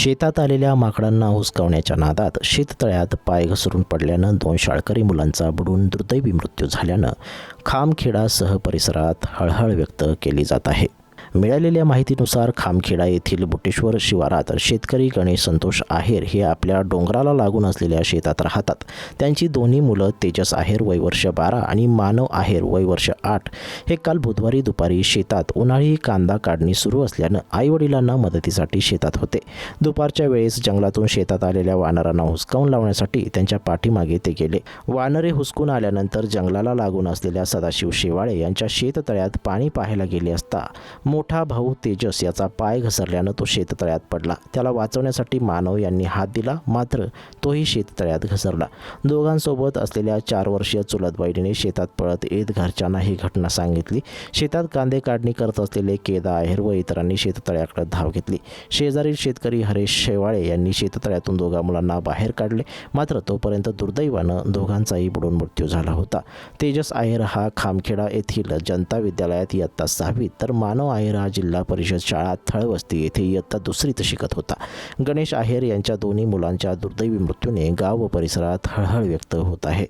शेतात आलेल्या माकडांना हुसकावण्याच्या नादात शेततळ्यात पाय घसरून पडल्यानं दोन शाळकरी मुलांचा बुडून दुर्दैवी मृत्यू झाल्यानं खामखेडासह परिसरात हळहळ व्यक्त केली जात आहे. मिळालेल्या माहितीनुसार खामखेडा येथील बुटेश्वर शिवारात शेतकरी गणेश संतोष आहेर हे आपल्या डोंगराला लागून असलेल्या शेतात राहतात. त्यांची दोन्ही मुलं तेजस आहेर वयवर्ष बारा आणि मानव आहेर वयवर्ष आठ. हे काल बुधवारी दुपारी शेतात उन्हाळी कांदा काढणी सुरू असल्यानं आईवडिलांना मदतीसाठी शेतात होते. दुपारच्या वेळेस जंगलातून शेतात आलेल्या वानरांना हुसकावून लावण्यासाठी त्यांच्या पाठीमागे ते गेले. वानरे हुसकून आल्यानंतर जंगलाला लागून असलेल्या सदाशिव शेवाळे यांच्या शेततळ्यात पाणी पाहायला गेले असता मोठा भाऊ तेजस याचा पाय घसरल्यानं तो शेततळ्यात पडला. त्याला वाचवण्यासाठी मानव यांनी हात दिला मात्र तोही शेततळ्यात घसरला. दोघांसोबत असलेल्या चार वर्षीय चुलत बहिणीने शेतात पळत येत घरच्यांना ही घटना सांगितली. शेतात कांदे काढणी करत असलेले केदा आहेर व इतरांनी शेततळ्याकडे धाव घेतली. शेजारील शेतकरी हरेश शेवाळे यांनी शेततळ्यातून दोघा मुलांना बाहेर काढले. मात्र तोपर्यंत दुर्दैवानं दोघांचाही बुडून मृत्यू झाला होता. तेजस आहेर हा खामखेडा येथील जनता विद्यालयात इयत्ता सहावीत तर मानव आहेर आहेरा जिल्हा परिषद शाळा थळवस्ती येथे इयत्ता दुसरीत शिकत होता. गणेश आहेर यांच्या दोन्ही मुलांच्या दुर्दैवी मृत्यूने गाव व परिसरात हळहळ व्यक्त होत आहे.